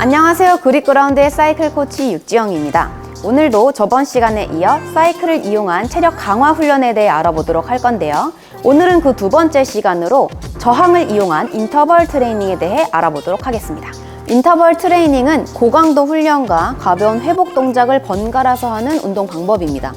안녕하세요. 그립그라운드의 사이클 코치 육지영입니다. 오늘도 저번 시간에 이어 사이클을 이용한 체력 강화 훈련에 대해 알아보도록 할 건데요. 오늘은 그 두 번째 시간으로 저항을 이용한 인터벌 트레이닝에 대해 알아보도록 하겠습니다. 인터벌 트레이닝은 고강도 훈련과 가벼운 회복 동작을 번갈아서 하는 운동 방법입니다.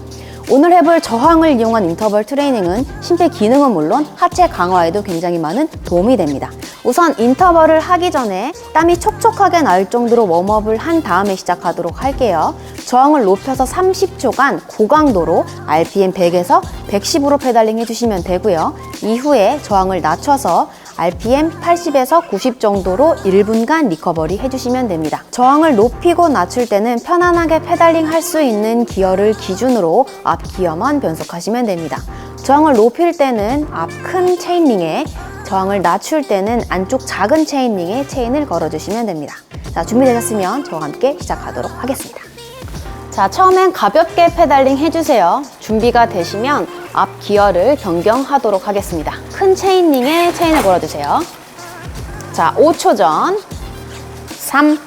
오늘 해볼 저항을 이용한 인터벌 트레이닝은 심폐 기능은 물론 하체 강화에도 굉장히 많은 도움이 됩니다. 우선 인터벌을 하기 전에 땀이 촉촉하게 날 정도로 웜업을 한 다음에 시작하도록 할게요. 저항을 높여서 30초간 고강도로 RPM 100에서 110으로 페달링 해주시면 되고요. 이후에 저항을 낮춰서 RPM 80에서 90 정도로 1분간 리커버리 해주시면 됩니다. 저항을 높이고 낮출 때는 편안하게 페달링 할 수 있는 기어를 기준으로 앞 기어만 변속하시면 됩니다. 저항을 높일 때는 앞 큰 체인링에 저항을 낮출 때는 안쪽 작은 체인링에 체인을 걸어주시면 됩니다. 자, 준비되셨으면 저와 함께 시작하도록 하겠습니다. 자, 처음엔 가볍게 페달링 해주세요. 준비가 되시면 앞 기어를 변경하도록 하겠습니다. 큰 체인링에 체인을 걸어주세요. 자, 5초 전. 3,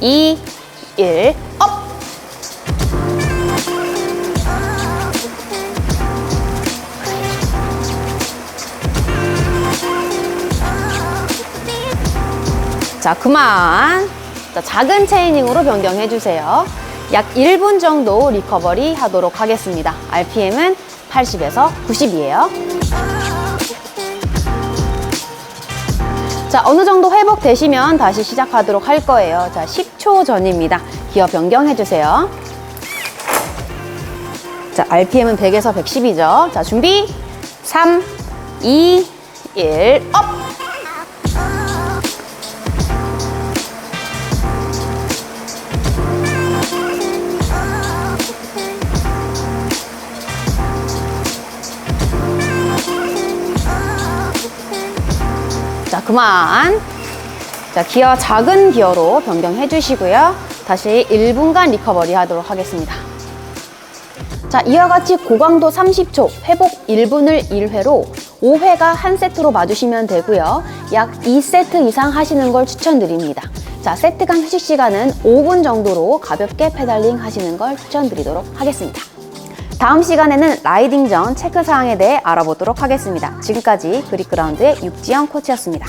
2, 1, 업! 자, 그만. 자, 작은 체이닝으로 변경해 주세요. 약 1분 정도 리커버리 하도록 하겠습니다. RPM은 80에서 90이에요. 자, 어느 정도 회복되시면 다시 시작하도록 할 거예요. 자, 10초 전입니다. 기어 변경해 주세요. 자, RPM은 100에서 110이죠. 자, 준비. 3, 2, 1, 업! 자, 그만. 자, 기어 작은 기어로 변경해 주시고요. 다시 1분간 리커버리 하도록 하겠습니다. 자, 이와 같이 고강도 30초, 회복 1분을 1회로 5회가 한 세트로 봐주시면 되고요. 약 2세트 이상 하시는 걸 추천드립니다. 자, 세트 간 휴식 시간은 5분 정도로 가볍게 페달링 하시는 걸 추천드리도록 하겠습니다. 다음 시간에는 라이딩 전 체크 사항에 대해 알아보도록 하겠습니다. 지금까지 그립그라운드의 육지영 코치였습니다.